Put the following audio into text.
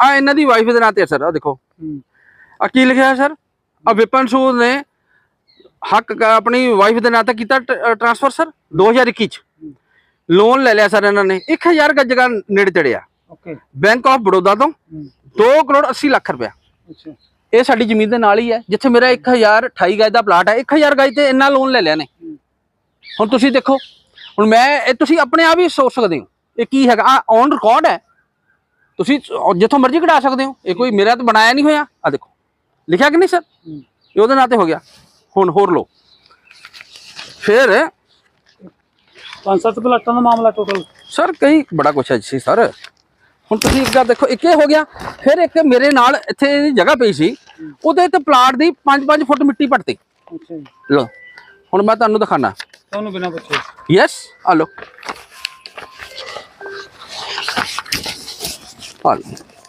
ਆ ਇਹਨਾਂ ਦੀ ਵਾਈਫ ਦੇ ਨਾਂ ਤੇ ਸਰ ਆ ਦੇਖੋ। ਆ ਕੀ ਲਿਖਿਆ ਸਰ ਆ ਵਿਪਨ ਸੂਦ ਨੇ ਹੱਕ ਆਪਣੀ ਵਾਈਫ ਦੇ ਨਾਂ ਤੇ ਕੀਤਾ ਟ੍ਰਾਂਸਫਰ ਸਰ 2021 ਚ। ਲੋਨ ਲੈ ਲਿਆ ਸਰ ਇਹਨਾਂ ਨੇ। 1000 ਗੱਜ ਜਗ੍ਹਾ ਨੇੜੇ ਤੇੜਿਆ ਓਕੇ ਬੈਂਕ ਆਫ ਬੜੌਦਾ ਤੋਂ ਹੂੰ। 2 ਕਰੋੜ 80 ਲੱਖ ਰੁਪਇਆ। ਅੱਛਾ। ਇਹ ਸਾਡੀ ਜ਼ਮੀਨ ਦੇ ਨਾਲ ਹੀ ਹੈ ਜਿੱਥੇ ਮੇਰਾ 1028 ਗਜ ਦਾ ਪਲਾਟ ਹੈ। 1000 ਗਜ ਤੇ ਇੰਨਾ ਲੋਨ ਲੈ ਲਿਆ ਨੇ। ਹੁਣ ਤੁਸੀਂ ਦੇਖੋ ਹੁਣ ਮੈਂ ਇਹ ਤੁਸੀਂ ਆਪਣੇ ਆਪ ਹੀ ਸੋਚ ਸਕਦੇ ਹੋ। ਇਹ ਕੀ ਹੈਗਾ? ਆ ਔਨ ਰਿਕਾਰਡ ਹੈ। ਤੁਸੀਂ ਜਿੱਥੋਂ ਮਰਜ਼ੀ ਕਢਾ ਸਕਦੇ ਹੋ। ਇਹ ਕੋਈ ਮੇਰਾ ਤਾਂ ਬਣਾਇਆ ਨਹੀਂ ਹੋਇਆ। ਆ ਦੇਖੋ। ਲਿਖਿਆ ਕਿ ਨਹੀਂ ਸਰ? ਇਹ ਉਹਦੇ ਨਾਂ ਤੇ ਹੋ ਗਿਆ। ਹੁਣ ਹੋਰ ਲੋ ਫਿਰ ਪੰਜ ਸੱਤ ਪਲਾਟਾਂ ਦਾ ਮਾਮਲਾ ਟੋਟਲ ਸਰ ਕਈ ਬੜਾ ਕੁਛ ਹੈ ਜੀ ਸਰ। ਹੁਣ ਤੁਸੀਂ ਇੱਕ ਗੱਲ ਦੇਖੋ ਇੱਕ ਇਹ ਹੋ ਗਿਆ ਫਿਰ ਇੱਕ ਮੇਰੇ ਨਾਲ ਇੱਥੇ ਇਹਦੀ ਜਗ੍ਹਾ ਪਈ ਸੀ। ਉਹਦੇ ਤੇ ਪਲਾਟ ਦੀ 5-5 ਫੁੱਟ ਮਿੱਟੀ ਪੱਟਤੀ। ਅੱਛਾ ਜੀ। ਲੋ ਹੁਣ ਮੈਂ ਤੁਹਾਨੂੰ ਦਿਖਾਣਾ ਤੁਹਾਨੂੰ ਬਿਨਾਂ ਪੁੱਛੇ। ਯੈਸ ਆ ਲੋ ਆ ਲਓ